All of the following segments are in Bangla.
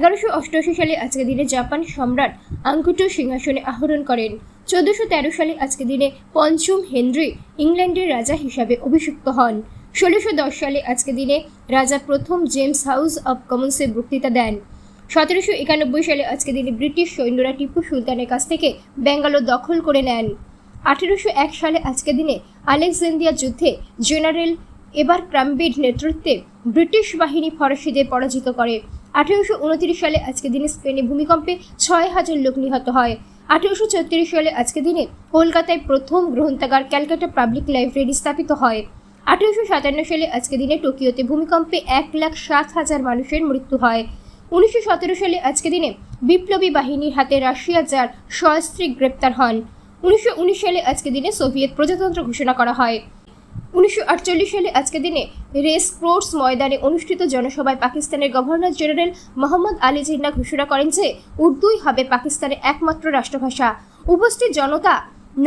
এগারোশো অষ্টআশি সালে আজকের দিনে জাপান সম্রাট আঙ্কুটো সিংহাসনে আহরণ করেন। চোদ্দশো তেরো সালে আজকের দিনে পঞ্চম হেনরি ইংল্যান্ডের রাজা হিসাবে অভিষিক্ত হন। ষোলোশো দশ সালে আজকের দিনে রাজা প্রথম জেমস হাউস অব কমন্সে বক্তৃতা দেন। সতেরোশো একানব্বই সালে আজকের দিনে ব্রিটিশ সৈন্যরা টিপু সুলতানের কাছ থেকে ব্যাঙ্গালোর দখল করে নেন। আঠেরোশো এক সালে আজকের দিনে আলেকজান্দ্রিয়া যুদ্ধে জেনারেল এবার ক্রামবিড নেতৃত্বে ব্রিটিশ বাহিনী ফরাসিদের পরাজিত করে। আঠেরোশো উনত্রিশ সালে আজকের দিনে স্পেনে ভূমিকম্পে ছয় হাজার লোক নিহত হয়। আঠেরোশো ছত্রিশ সালে আজকের দিনে কলকাতায় প্রথম গ্রন্থাগার ক্যালকাটা পাবলিক লাইব্রেরি স্থাপিত হয়। আঠেরোশো সাতান্ন সালে আজকের দিনে টোকিওতে ভূমিকম্পে এক লাখ সাত হাজার মানুষের মৃত্যু হয়। উনিশশো সতেরো সালে আজকের দিনে বিপ্লবী বাহিনীর হাতে রাশিয়া যার সস্ত্রী গ্রেপ্তার হন। উনিশশো উনিশ সালে আজকের দিনে সোভিয়েত প্রজাতন্ত্র ঘোষণা করা হয়। উনিশশো আটচল্লিশ সালে আজকের দিনে রেস ক্রোর্স ময়দানে অনুষ্ঠিত জনসভায় পাকিস্তানের গভর্নর জেনারেল মোহাম্মদ আলী জিন্না ঘোষণা করেন যে উর্দুই হবে পাকিস্তানের একমাত্র রাষ্ট্রভাষা। উপস্থিত জনতা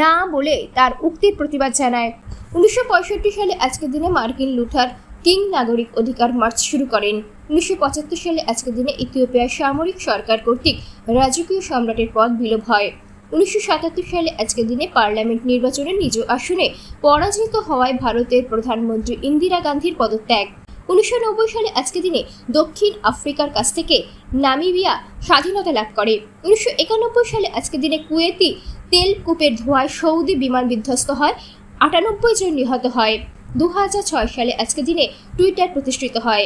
না বলে তার উক্তির প্রতিবাদ জানায়। উনিশশো পঁয়ষট্টি সালে আজকের দিনে মার্কিন লুথার কিং নাগরিক অধিকার মার্চ শুরু করেন। উনিশশো পঁচাত্তর সালে আজকের দিনে ইথিওপিয়ার সামরিক সরকার কর্তৃক রাজকীয় সম্রাটের পদ বিলোপ হয়। উনিশশো সাতাত্তর সালে আজকের দিনে পার্লামেন্ট নির্বাচনে নিজ আসনে পরাজিত হওয়ায় ভারতের প্রধানমন্ত্রী ইন্দিরা গান্ধীর পদত্যাগ। উনিশশো নব্বই সালে আজকের দিনে দক্ষিণ আফ্রিকার কাছ থেকে নামিবিয়া স্বাধীনতা লাভ করে। উনিশশো একানব্বই সালে আজকের দিনে কুয়েতি তেল কূপের ধোঁয়ায় সৌদি বিমান বিধ্বস্ত হয়, আটানব্বই জন নিহত হয়। দু হাজার ছয় সালে আজকের দিনে টুইটার প্রতিষ্ঠিত হয়।